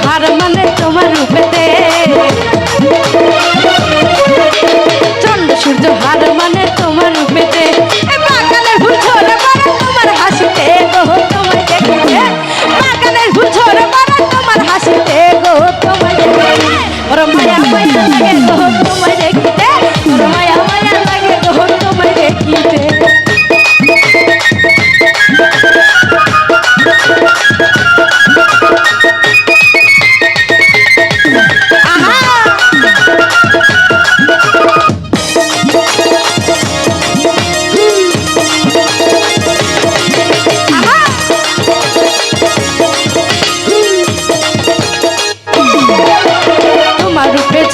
হার মানে তোমার রূপেতে চন্দ্র সূর্য হার মানে তোমার রূপেতে বাগানের তোমার হাসিতে গো তোমায় দেখিতে বাগানের ভুছর তোমার হাসিতে গো তোমায় দেখিতে ওর মায়া মায়া লাগে তো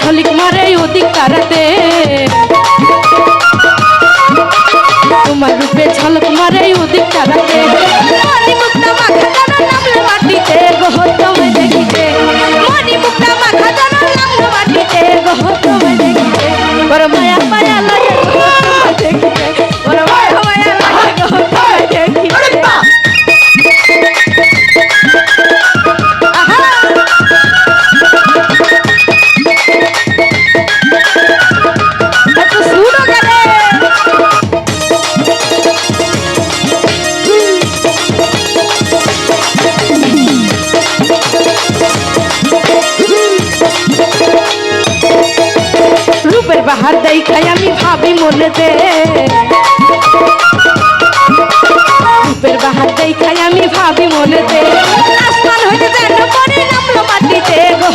ঝলিক মারে ওদিক তারাতে। তোমার রূপে ঝলক মারে ওদিক তারাতে। মাটিতে গো তোমায় দেখিতে। মনি মুক্তা মাখা জানো নামলে মাটিতে গো তোমায় দেখিতে। বড় মায়া মায়া লাগে দেখিতে। বড় মায়া মায়া লাগে গো তোমায় দেখিতে। বাহার দেখাই আমি ভাবি মনেতে। রূপের বাহার দেখাই আমি ভাবি মনেতে। আসমান হইতে যেন পরে নামলো মাটিতে। গো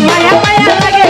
মায়া মায়া লাগে